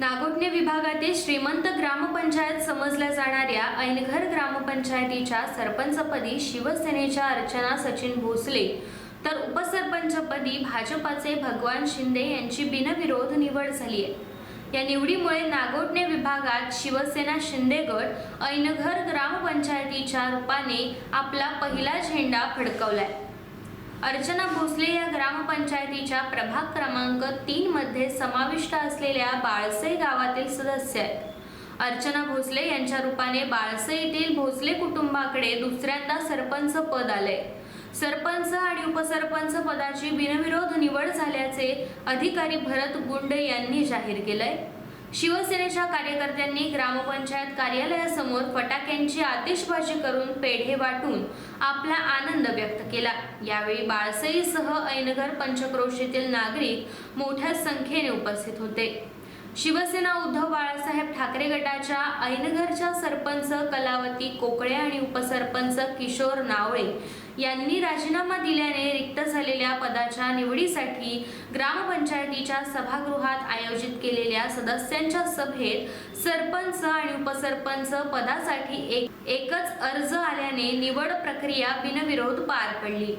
नागोठणे विभागातील श्रीमंत ग्रामपंचायत समजल्या जाणाऱ्या ऐनघर ग्रामपंचायतीच्या सरपंचपदी शिवसेनेच्या अर्चना सचिन भोसले. तर उपसरपंचपदी भाजपाचे भगवान शिंदे यांची बिनविरोध निवड झाली आहे या निवडीमुळे नागोठणे विभागात शिवसेना शिंदे गट ऐनघर ग्रामपंचायतीच्या रूपाने आपला पहिला झेंडा फडकवलाय. अर्चना भोसले या ग्रामपंचायतीच्या प्रभाग क्रमांक तीन मध्ये समाविष्ट असलेल्या बाळसई गावातील सदस्य आहेत. अर्चना भोसले यांच्या रूपाने बाळसे येथील भोसले कुटुंबाकडे दुसऱ्यांदा सरपंच पद आले सरपंच आणि उपसरपंच पदाची बिनविरोध निवड झाल्याचे अधिकारी भरत गुंडे यांनी जाहीर केलंय. शिवसेनेच्या कार्यकर्त्यांनी ग्रामपंचायत कार्यालयासमोर फटाक्यांची आतिषबाजी करून पेढे वाटून आपला आनंद व्यक्त केला. यावेळी बाळसईसह ऐनगर पंचक्रोशीतील नागरिक मोठ्या संख्येने उपस्थित होते. शिवसेना उद्धव बाळासाहेब ठाकरे गटाच्या ऐनघरच्या सरपंच कलावती कोकळे आणि उपसरपंच किशोर नावळे यांनी राजीनामा दिल्याने रिक्त झालेल्या पदाच्या निवडीसाठी ग्रामपंचायतीच्या सभागृहात आयोजित केलेल्या सदस्यांच्या सभेत सरपंच आणि उपसरपंच पदासाठी एक एकच अर्ज आल्याने निवड प्रक्रिया बिनविरोध पार पडली.